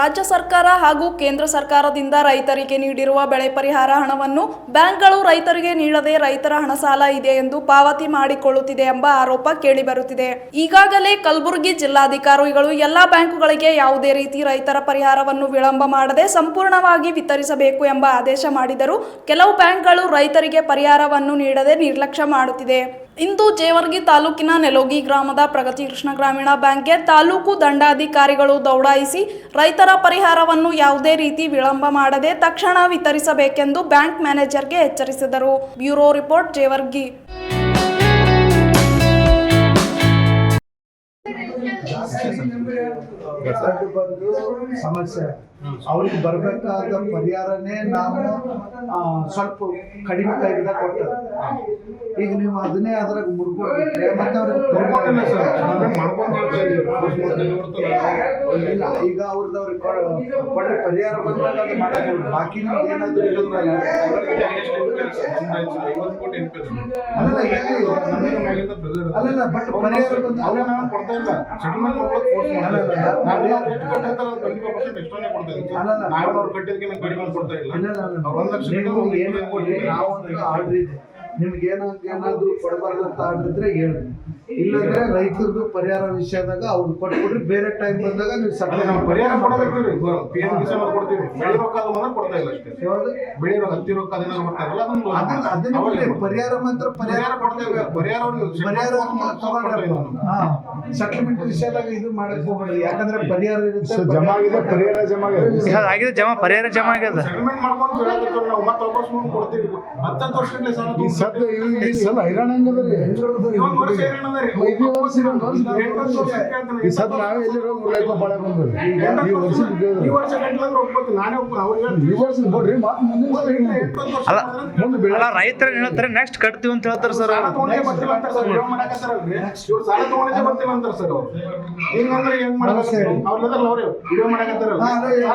ರಾಜ್ಯ ಸರ್ಕಾರ ಹಾಗೂ ಕೇಂದ್ರ ಸರ್ಕಾರದಿಂದ ರೈತರಿಗೆ ನೀಡಿರುವ ಬೆಳೆ ಪರಿಹಾರ ಹಣವನ್ನು ಬ್ಯಾಂಕ್ಗಳು ರೈತರಿಗೆ ನೀಡದೆ ರೈತರ ಹಣ ಸಾಲ ಇದೆ ಎಂದು ಪಾವತಿ ಮಾಡಿಕೊಳ್ಳುತ್ತಿದೆ ಎಂಬ ಆರೋಪ ಕೇಳಿಬರುತ್ತಿದೆ. ಈಗಾಗಲೇ ಕಲಬುರಗಿ ಜಿಲ್ಲಾಧಿಕಾರಿಗಳು ಎಲ್ಲಾ ಬ್ಯಾಂಕುಗಳಿಗೆ ಯಾವುದೇ ರೀತಿ ರೈತರ ಪರಿಹಾರವನ್ನು ವಿಳಂಬ ಮಾಡದೆ ಸಂಪೂರ್ಣವಾಗಿ ವಿತರಿಸಬೇಕು ಎಂಬ ಆದೇಶ ಮಾಡಿದರು ಕೆಲವು ಬ್ಯಾಂಕ್ಗಳು ರೈತರಿಗೆ ಪರಿಹಾರವನ್ನು ನೀಡದೆ ನಿರ್ಲಕ್ಷ್ಯ ಮಾಡುತ್ತಿದೆ. ಇಂದು ಜೇವರ್ಗಿ ತಾಲೂಕಿನ ನೆಲೋಗಿ ಗ್ರಾಮದ ಪ್ರಗತಿ ಕೃಷ್ಣ ಗ್ರಾಮೀಣ ಬ್ಯಾಂಕ್ಗೆ ತಾಲೂಕು ದಂಡಾಧಿಕಾರಿಗಳು ದೌಡಾಯಿಸಿ ರೈತರ ಪರಿಹಾರವನ್ನು ಯಾವುದೇ ರೀತಿ ವಿಳಂಬ ಮಾಡದೆ ತಕ್ಷಣ ವಿತರಿಸಬೇಕೆಂದು ಬ್ಯಾಂಕ್ ಮ್ಯಾನೇಜರ್ಗೆ ಎಚ್ಚರಿಸಿದರು. Bureau report Jevargi. ಸಮಸ್ಯೆ. ಅವ್ರಿಗೆ ಬರ್ಬೇಕಾದ ಪರಿಹಾರನೇ ನಾವು ಸ್ವಲ್ಪ ಕಡಿಮೆ ಕೈಗಿಂದ ಕೊಟ್ಟರು ಈಗ ನೀವು ಅದನ್ನೇ ಅದ್ರಾಗ ಮುಡ್ಕೊಡ್ಬಿಟ್ರೆ ಮತ್ತೆ ಅವ್ರಿಗೆ ಇಲ್ಲ ಈಗ ಅವ್ರದ್ದು ಅವ್ರಿಗೆ ಪರಿಹಾರ ಬಂದಾಗ ಬಾಕಿ ಇದೆ. ಅಲ್ಲಲ್ಲ ಬಟ್ ನಾವು ಕೊಡ್ತಾ ಇಲ್ಲ ಸೆಟಲ್ಮೆಂಟ್ ಮಾಡ್ಕೊಳಕ್ ಫೋರ್ಸ್ ಮಾಡ್ತಾ ಇಲ್ಲ ನಾವು ನಾವು ಎಷ್ಟು ಕಟ್ಟಿರ್ತಾರೋ ಅದ್ರ 25% ಎಕ್ಸ್ಟ್ರಾನೇ ಕೊಡ್ತಾ ಇದ್ದೀವಿ ಅಲ್ಲಲ್ಲ. ನಾವು ಅವ್ರು ಕಟ್ಟಿದ್ದಕ್ಕೆ ನಾವು ಕಡಿಮೆ ಕೊಡ್ತಾ ಇಲ್ಲ ಇಲ್ಲ, ಇಲ್ಲ, ಇಲ್ಲ. ಅವ್ರು ಒಂದ್ ಲಕ್ಷ ಏನು ಕೊಡಿ ನಾವು ಒಂದು ಆರ್ಡರ್ ಇದೆ ನಿಮ್ಗೆ ಏನೋ ಏನಾದ್ರು ಕೊಡಬಾರ್ದು ಅಂತ ಆರ್ಡರ್ ಇದ್ರೆ ಹೇಳಿ ಇಲ್ಲಂದ್ರೆ ರೈತರದು ಪರಿಹಾರ ವಿಷಯದಾಗ ಅವ್ರು ಕೊಟ್ಬಿಟ್ರೆ ಬೇರೆ ಟೈಮ್ ಬಂದಾಗ ನೀವು ಸಕ್ಕರೆ ಸಪ್ಲೈ ನಾವು ಪರಿಹಾರ ಮಾಡೋದಕ್ಕೆ ಪಿ ಎಂ ಕಿಸಾನ್ ಕೊಡ್ತೀವಿ. ಬೆಳೆ ರೊಕ್ಕ ಅದು ಕೊಡ್ತಾ ಇಲ್ಲ ಅಷ್ಟೇ. ಯಾವ್ದು? ಬೆಳೆ ರೊಕ್ಕ ಹತ್ತಿ ರೊಕ್ಕ ಅದೇನಾದ್ರು ಬರ್ತಾರಲ್ಲ ಅದನ್ನ. ಪರಿಹಾರ ಮಾತ್ರ ಪರಿಹಾರ ಕೊಡ್ತೇವೆ ಪರಿಹಾರ ಅವ್ರಿಗೆ ಪರಿಹಾರ ಸೆಟಲ್ಮೆಂಟ್ ವಿಷಯದಾಗ ಇದು ಮಾಡಕ್ ಹೋಗ್ಬೇಡಿ. ಯಾಕಂದ್ರೆ ಪರಿಹಾರ ಇರುತ್ತೆ ಜಮಾ ಆಗಿದೆ ಪರಿಹಾರ ಜಮಾ ಆಗಿದೆ. ಆಗಿದೆ ಜಮಾ ಪರಿಹಾರ ಜಮಾ ಆಗ್ಯದ ಸೆಟಲ್ಮೆಂಟ್ ಮಾಡ್ಕೊಂಡು ನಾವು ಮತ್ತೆ ವಾಪಸ್ ಮುಂದೆ ಕೊಡ್ತೀವಿ. ವರ್ಷ ಈ ಸದ್ಯ ಈ- ಸಲ ಹೈರಾಣ ಹಂಗದ್ರಿ ಇವತ್ತು ವರ್ಷ ಏನೇನದ ಈ ಸದ್ ನಾವೇ ಎಲ್ಲಿ ಬಾಳೆ ಬಂದ್ರಿ ಈ ವರ್ಷ ಈ ವರ್ಷ ಗಂಟ್ಲೆ ಅಂದ್ರೆ ನಾನೇ ಒಪ್ಪ ಹೇಳ್ತೀನಿ. ಈ ವರ್ಷ ಮುಂದಿನ ಸಲ ವರ್ಷ ಅಲ್ಲ, ಮುಂದೆ ಬೆಳೆ ಅಲ್ಲ ರೈತರು ಹೇಳ್ತಾರೆ? ನೆಕ್ಸ್ಟ್ ಕಟ್ತೀವಿ ಅಂತ ಹೇಳ್ತಾರೆ ಸರ್ ಸಾಲ ತಗೊಂಡೇ ಬರ್ತಿಲ್ಲ ಸರ್. ಇವ್ರು? ಸಾಲ ತಗೊಂಡೇ ಬರ್ತಿಲ್ಲ ಅಂತಾರೆ ಸರ್ ಅವ್ರು. ಹಿಂಗಂದ್ರೆ ಹೆಂಗ್ ಮಾಡ್ತಾರೆ ಅವ್ರೆಲ್ಲ ಅವ್ರೇ ವಿಡಿಯೋ ಮಾಡಕತ್ತಾರಲ್ಲ.